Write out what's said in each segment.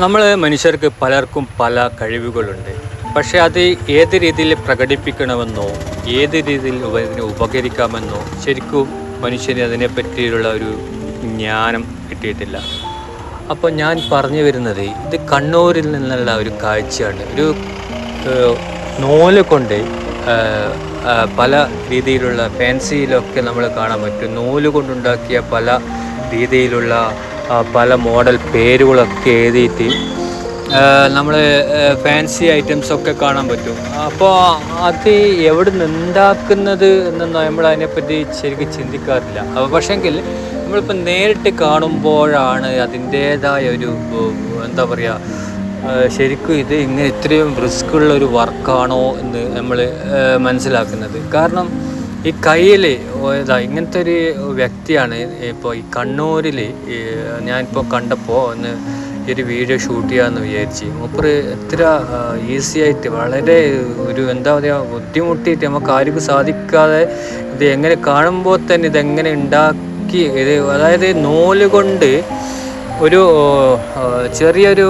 നമ്മൾ മനുഷ്യർക്ക് പലർക്കും പല കഴിവുകളുണ്ട്. പക്ഷേ അത് ഏത് രീതിയിൽ പ്രകടിപ്പിക്കണമെന്നോ ഏത് രീതിയിൽ അതിനെ ഉപകരിക്കാമെന്നോ ശരിക്കും മനുഷ്യന് അതിനെ പറ്റിയുള്ള ഒരു ജ്ഞാനം കിട്ടിയിട്ടില്ല. അപ്പോൾ ഞാൻ പറഞ്ഞു വരുന്നത് ഇത് കണ്ണൂരിൽ നിന്നുള്ള ഒരു കാഴ്ചയാണ്. ഒരു നൂൽ കൊണ്ട് പല രീതിയിലുള്ള ഫാൻസിയിലൊക്കെ നമ്മൾ കാണാൻ പറ്റും. നൂൽ കൊണ്ടുണ്ടാക്കിയ പല രീതിയിലുള്ള പല മോഡൽ പേരുകളൊക്കെ എഴുതിയിട്ട് നമ്മൾ ഫാൻസി ഐറ്റംസ് ഒക്കെ കാണാൻ പറ്റും. അപ്പോൾ അത് എവിടെ നിന്നുണ്ടാക്കുന്നത് എന്ന് നമ്മൾ അതിനെപ്പറ്റി ശരിക്കും ചിന്തിക്കാറില്ല. അപ്പോൾ പക്ഷേങ്കിൽ നമ്മളിപ്പോൾ നേരിട്ട് കാണുമ്പോഴാണ് അതിന്റേതായ ഒരു എന്താ പറയുക ശരിക്കും ഇത് ഇങ്ങനെ ഇത്രയും റിസ്ക് ഉള്ള ഒരു വർക്കാണോ എന്ന് നമ്മൾ മനസ്സിലാക്കുന്നത്. കാരണം ഈ കയ്യിൽ ഇതാ ഇങ്ങനത്തെ ഒരു വ്യക്തിയാണ്. ഇപ്പോൾ ഈ കണ്ണൂരിൽ ഞാനിപ്പോൾ കണ്ടപ്പോൾ ഒന്ന് ഒരു വീഡിയോ ഷൂട്ട് ചെയ്യാമെന്ന് വിചാരിച്ച്. മൂപ്പര് എത്ര ഈസി ആയിട്ട് വളരെ ഒരു എന്താ പറയുക ബുദ്ധിമുട്ടിയിട്ട് നമുക്ക് ആർക്കും സാധിക്കാതെ ഇത് എങ്ങനെ കാണുമ്പോൾ തന്നെ ഇതെങ്ങനെ ഉണ്ടാക്കി ഇത് അതായത് നൂൽ കൊണ്ട് ഒരു ചെറിയൊരു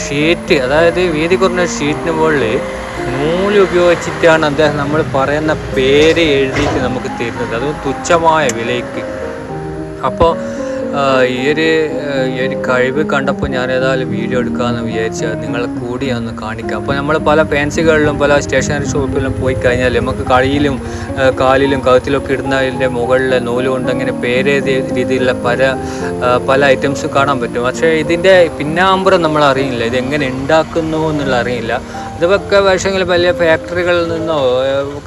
ഷീറ്റ് അതായത് വീതി കുറഞ്ഞ ഷീറ്റിന് മുകളിൽ നൂൽ ഉപയോഗിച്ചിട്ടാണ് അദ്ദേഹം നമ്മൾ പറയുന്ന പേര് എഴുതിയിട്ട് നമുക്ക് തരുന്നത്. അതും തുച്ഛമായ വിലയ്ക്ക്. അപ്പോൾ ഈ ഒരു ഈ ഒരു കഴിവ് കണ്ടപ്പോൾ ഞാൻ ഏതായാലും വീഡിയോ എടുക്കാമെന്ന് വിചാരിച്ചു നിങ്ങളെ കൂടി ഒന്ന് കാണിക്കാം. അപ്പോൾ നമ്മൾ പല ഫാൻസികളിലും പല സ്റ്റേഷനറി ഷോപ്പിലും പോയി കഴിഞ്ഞാൽ നമുക്ക് കളിയിലും കാലിലും കഴുത്തിലൊക്കെ ഇടുന്നതിന്റെ മുകളിൽ നൂൽ കൊണ്ട് അങ്ങനെ പേരെഴുതിയ രീതിയിലുള്ള പല പല ഐറ്റംസ് കാണാൻ പറ്റും. പക്ഷേ ഇതിന്റെ പിന്നാമ്പുറം നമ്മൾ അറിയില്ല. ഇത് എങ്ങനെ ഉണ്ടാക്കുന്നു എന്നുള്ള അറിയില്ല. ഇതൊക്കെ വേഷമെങ്കിൽ വലിയ ഫാക്ടറികളിൽ നിന്നോ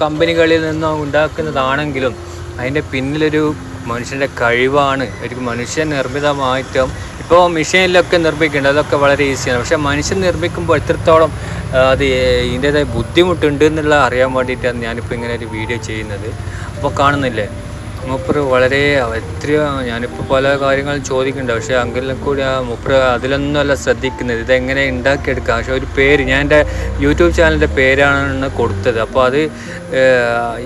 കമ്പനികളിൽ നിന്നോ ഉണ്ടാക്കുന്നതാണെങ്കിലും അതിന്റെ പിന്നിലൊരു മനുഷ്യന്റെ കഴിവാണ്. ഒരു മനുഷ്യൻ നിർമ്മിതമായിട്ടും ഇപ്പോൾ മെഷീനിലൊക്കെ നിർമ്മിക്കുന്നുണ്ട്. അതൊക്കെ വളരെ ഈസിയാണ്. പക്ഷേ മനുഷ്യൻ നിർമ്മിക്കുമ്പോൾ എത്രത്തോളം അത് ഇതിന്റെതായ ബുദ്ധിമുട്ടുണ്ട് എന്നുള്ള അറിയാൻ വേണ്ടിയിട്ടാണ് ഞാനിപ്പോൾ ഇങ്ങനെ ഒരു വീഡിയോ ചെയ്യുന്നത്. അപ്പോൾ കാണുന്നില്ലേ? മൂപ്പർ വളരെ എത്രയോ ഞാനിപ്പോൾ പല കാര്യങ്ങളും ചോദിക്കുന്നുണ്ട്. പക്ഷേ അങ്കിളിനെ കൂടി ആ മൂപ്പർ അതിലൊന്നുമല്ല ശ്രദ്ധിക്കുന്നത്. ഇതെങ്ങനെ ഉണ്ടാക്കിയെടുക്കുക പക്ഷേ ഒരു പേര് ഞാൻ എന്റെ യൂട്യൂബ് ചാനലിന്റെ പേരാണ് കൊടുത്തത്. അപ്പോൾ അത്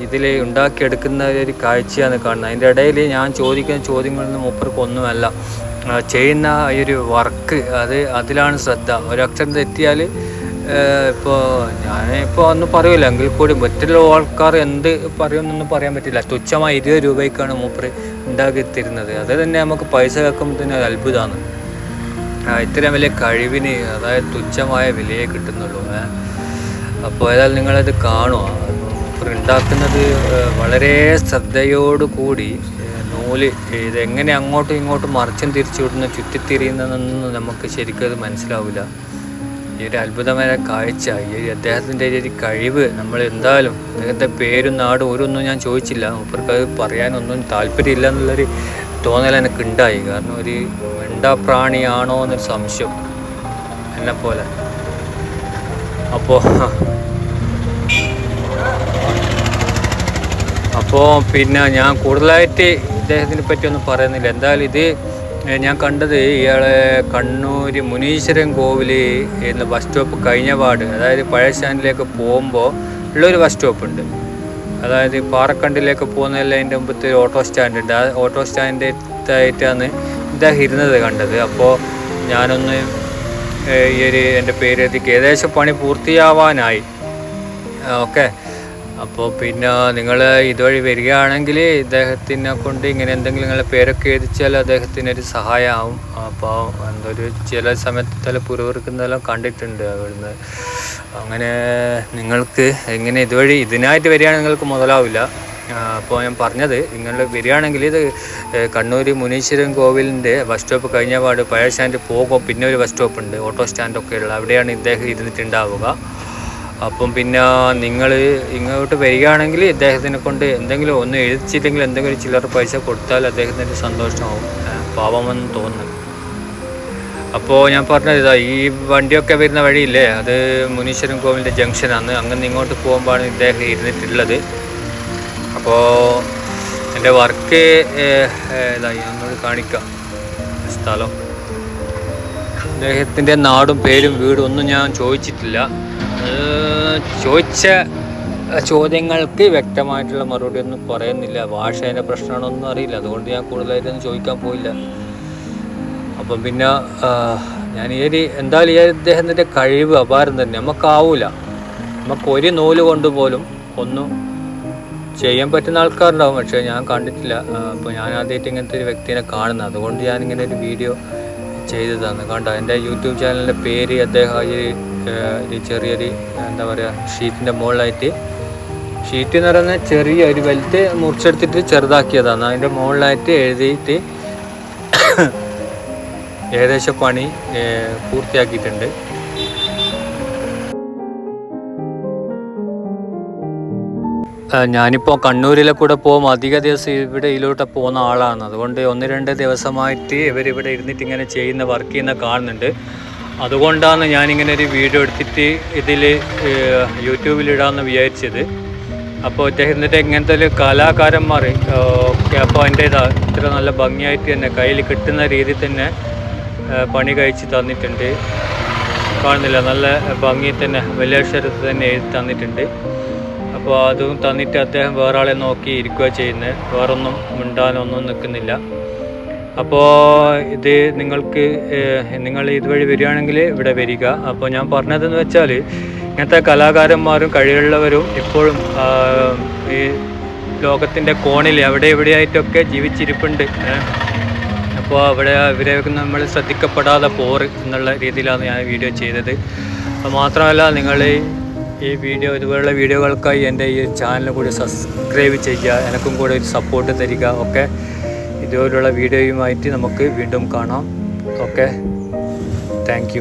ഇതിൽ ഉണ്ടാക്കിയെടുക്കുന്ന ഒരു കാഴ്ചയാണ് കാണുന്നത്. അതിന്റെ ഇടയിൽ ഞാൻ ചോദിക്കുന്ന ചോദ്യങ്ങളൊന്നും മൂപ്പർക്കൊന്നുമല്ല ചെയ്യുന്ന ഈ ഒരു വർക്ക് അത് അതിലാണ് ശ്രദ്ധ. ഒരക്ഷരം തെറ്റിയാൽ ഇപ്പോൾ ഞാൻ ഇപ്പോൾ ഒന്നും പറയില്ല എങ്കിൽ കൂടി മറ്റുള്ള ആൾക്കാർ എന്ത് പറയുമെന്നൊന്നും പറയാൻ പറ്റില്ല. തുച്ഛമായ ഇരുപത് രൂപയ്ക്കാണ് മൂപ്പര് ഉണ്ടാക്കി തരുന്നത് അത് തന്നെ നമുക്ക് പൈസ കേൾക്കുമ്പോൾ തന്നെ അത് അത്ഭുതമാണ് ഇത്രയും വലിയ കഴിവിന് അതായത് തുച്ഛമായ വിലയെ കിട്ടുന്നുള്ളൂ. അപ്പോൾ ഏതായാലും നിങ്ങളത് കാണുക. മൂപ്പർ ഉണ്ടാക്കുന്നത് വളരെ ശ്രദ്ധയോടു കൂടി ഏ, നൂൽ ഇതെങ്ങനെ അങ്ങോട്ടും ഇങ്ങോട്ടും മറിച്ചും തിരിച്ചു വിടുന്ന ചുറ്റിത്തിരിയുന്നതെന്നൊന്നും നമുക്ക് ശരിക്കും അത് മനസ്സിലാവില്ല ഈ ഒരു അത്ഭുതമായ കാഴ്ച ഈ അദ്ദേഹത്തിന്റെ ഒരു കഴിവ് നമ്മൾ എന്തായാലും അദ്ദേഹത്തെ പേരും നാടും ഓരോന്നും ഞാൻ ചോദിച്ചില്ല. മൂപ്പർക്ക് അത് പറയാനൊന്നും താല്പര്യമില്ല എന്നുള്ളൊരു തോന്നൽ എനിക്ക് ഉണ്ടായി. കാരണം ഒരു മിണ്ടാപ്രാണിയാണോ എന്നൊരു സംശയം എന്നെ പോലെ. അപ്പോൾ അപ്പോൾ പിന്നെ ഞാൻ കൂടുതലായിട്ട് ഇദ്ദേഹത്തിനെ പറ്റി ഒന്നും പറയുന്നില്ല. എന്തായാലും ഇത് ഞാൻ കണ്ടത് ഇയാളെ കണ്ണൂർ മുനീശ്വരൻ കോവിൽ എന്ന ബസ് സ്റ്റോപ്പ് കഴിഞ്ഞ പാട് അതായത് പഴയ സ്റ്റാൻഡിലേക്ക് പോകുമ്പോൾ ഉള്ളൊരു ബസ് സ്റ്റോപ്പ് ഉണ്ട്. അതായത് പാറക്കണ്ടിലേക്ക് പോകുന്നതല്ല അതിന്റെ മുമ്പത്തെ ഒരു ഓട്ടോ സ്റ്റാൻഡ് ഉണ്ട്. ആ ഓട്ടോ സ്റ്റാൻഡ് ആയിട്ടാണ് ഇദ്ദേഹം ഇരുന്നത് കണ്ടത്. അപ്പോൾ ഞാനൊന്ന് ഈ ഒരു എന്റെ പേര് എത്തിക്ക് ഏകദേശം പണി പൂർത്തിയാവാനായി. ഓക്കെ. അപ്പോൾ പിന്നെ നിങ്ങൾ ഇതുവഴി വരികയാണെങ്കിൽ ഇദ്ദേഹത്തിനെ കൊണ്ട് ഇങ്ങനെ എന്തെങ്കിലും നിങ്ങളുടെ പേരൊക്കെ എഴുതിച്ചാൽ അദ്ദേഹത്തിനൊരു സഹായമാവും അപ്പോൾ എന്തൊരു ചില സമയത്ത് തല പുറവിറുക്കുന്നതെല്ലാം കണ്ടിട്ടുണ്ട് അവിടുന്ന്. അങ്ങനെ നിങ്ങൾക്ക് ഇങ്ങനെ ഇതുവഴി ഇതിനായിട്ട് വരികയാണെങ്കിൽ നിങ്ങൾക്ക് മുതലാവില്ല. അപ്പോൾ ഞാൻ പറഞ്ഞത് നിങ്ങൾ വരികയാണെങ്കിൽ ഇത് കണ്ണൂർ മുനീശ്വരൻ കോവിലിന്റെ ബസ് സ്റ്റോപ്പ് കഴിഞ്ഞ പാട് പഴയ സ്റ്റാൻഡ് പോകും പിന്നെ ഒരു ബസ് സ്റ്റോപ്പ് ഉണ്ട് ഓട്ടോ സ്റ്റാൻഡൊക്കെ ഉള്ള അവിടെയാണ് ഇദ്ദേഹം ഇരുന്നിട്ടുണ്ടാവുക അപ്പം പിന്നെ നിങ്ങൾ ഇങ്ങോട്ട് വരികയാണെങ്കിൽ ഇദ്ദേഹത്തിനെ കൊണ്ട് എന്തെങ്കിലും ഒന്ന് എഴുതിച്ചില്ലെങ്കിൽ എന്തെങ്കിലും ചില്ലറ പൈസ കൊടുത്താൽ അദ്ദേഹത്തിന്റെ സന്തോഷമാവും. പാവമെന്ന് തോന്നുന്നു. അപ്പോൾ ഞാൻ പറഞ്ഞത് ഇതാ ഈ വണ്ടിയൊക്കെ വരുന്ന വഴിയില്ലേ അത് മുനീശ്വരൻ കോവിലിന്റെ ജംഗ്ഷനാണ്. അങ്ങനെ ഇങ്ങോട്ട് പോകുമ്പോഴാണ് ഇദ്ദേഹം ഇരുന്നിട്ടുള്ളത്. അപ്പോൾ എന്റെ വർക്ക് ഇതായി ഒന്നുകൂടി കാണിക്കാം സ്ഥലം. അദ്ദേഹത്തിന്റെ നാടും പേരും വീടും ഒന്നും ഞാൻ ചോദിച്ചിട്ടില്ല. ചോദിച്ച ചോദ്യങ്ങൾക്ക് വ്യക്തമായിട്ടുള്ള മറുപടി ഒന്നും പറയുന്നില്ല. ഭാഷേന്റെ പ്രശ്നമാണോന്നും അറിയില്ല. അതുകൊണ്ട് ഞാൻ കൂടുതലായിട്ടൊന്നും ചോദിക്കാൻ പോയില്ല. അപ്പം പിന്നെ ഞാൻ ഈ ഒരു എന്തായാലും ഈ അദ്ദേഹത്തിന്റെ കഴിവ് അപാരം തന്നെ. നമുക്കാവൂല. നമുക്ക് ഒരു നൂൽ കൊണ്ട് പോലും ഒന്നും ചെയ്യാൻ പറ്റുന്ന ആൾക്കാരുണ്ടാവും. പക്ഷേ ഞാൻ കണ്ടിട്ടില്ല. അപ്പോൾ ഞാൻ ആദ്യമായിട്ട് ഇങ്ങനത്തെ ഒരു വ്യക്തിനെ കാണുന്നത്. അതുകൊണ്ട് ഞാൻ ഇങ്ങനെ ഒരു വീഡിയോ ചെയ്തതാണ്. കണ്ടോ? എന്റെ യൂട്യൂബ് ചാനലിന്റെ പേര് അദ്ദേഹം ഈ ഈ ചെറിയൊരു എന്താ പറയുക ഷീറ്റിന്റെ മുകളിലായിട്ട്. ഷീറ്റ് എന്ന് പറയുന്നത് ചെറിയ ഒരു വലുത് മുറിച്ചെടുത്തിട്ട് ചെറുതാക്കിയതാണ്. അതിന്റെ മുകളിലായിട്ട് എഴുതിയിട്ട് ഏകദേശം പണി പൂർത്തിയാക്കിയിട്ടുണ്ട്. ഞാനിപ്പോൾ കണ്ണൂരിലെ കൂടെ പോകും അധിക ദിവസം ഇവിടെ ഇതിലോട്ട് പോകുന്ന ആളാണ്. അതുകൊണ്ട് ഒന്ന് രണ്ട് ദിവസമായിട്ട് ഇവരിവിടെ ഇരുന്നിട്ട് ഇങ്ങനെ ചെയ്യുന്ന വർക്ക് ചെയ്യുന്ന കാണുന്നുണ്ട്. അതുകൊണ്ടാണ് ഞാനിങ്ങനെ ഒരു വീഡിയോ എടുത്തിട്ട് ഇതിൽ യൂട്യൂബിലിടാമെന്ന് വിചാരിച്ചത്. അപ്പോൾ അദ്ദേഹത്തിന്റെ ഇങ്ങനത്തെ ഒരു കലാകാരന്മാർ അപ്പോൾ എന്റെ ഇത്ര നല്ല ഭംഗിയായിട്ട് തന്നെ കയ്യിൽ കിട്ടുന്ന രീതിയിൽ തന്നെ പണി കഴിച്ച് തന്നിട്ടുണ്ട്. കാണുന്നില്ല നല്ല ഭംഗി തന്നെ വലിയ അക്ഷരത്തിൽ തന്നെ എഴുതി തന്നിട്ടുണ്ട്. അപ്പോൾ അതും തന്നിട്ട് അദ്ദേഹം വേറെ ആളെ നോക്കി ഇരിക്കുക ചെയ്യുന്നത്. വേറൊന്നും മിണ്ടാനൊന്നും നിൽക്കുന്നില്ല. അപ്പോൾ ഇത് നിങ്ങൾക്ക് നിങ്ങൾ ഇതുവഴി വരികയാണെങ്കിൽ ഇവിടെ വരിക. അപ്പോൾ ഞാൻ പറഞ്ഞതെന്ന് വെച്ചാൽ ഇങ്ങനത്തെ കലാകാരന്മാരും കഴിവുള്ളവരും ഇപ്പോഴും ഈ ലോകത്തിന്റെ കോണിൽ എവിടെ എവിടെയായിട്ടൊക്കെ ജീവിച്ചിരിപ്പുണ്ട്. അപ്പോൾ അവിടെ ഇവരെയൊക്കെ നമ്മൾ ശ്രദ്ധിക്കപ്പെടാതെ പോറ് എന്നുള്ള രീതിയിലാണ് ഞാൻ വീഡിയോ ചെയ്തത്. മാത്രമല്ല നിങ്ങൾ ഈ വീഡിയോ ഇതുപോലുള്ള വീഡിയോകൾക്കായി എന്റെ ഈ ചാനൽ കൂടി സബ്സ്ക്രൈബ് ചെയ്യുക എനിക്കും കൂടെ ഒരു സപ്പോർട്ട് തരിക ഒക്കെ. ഇതുപോലുള്ള വീഡിയോയുമായിട്ട് നമുക്ക് വീണ്ടും കാണാം. Okay thank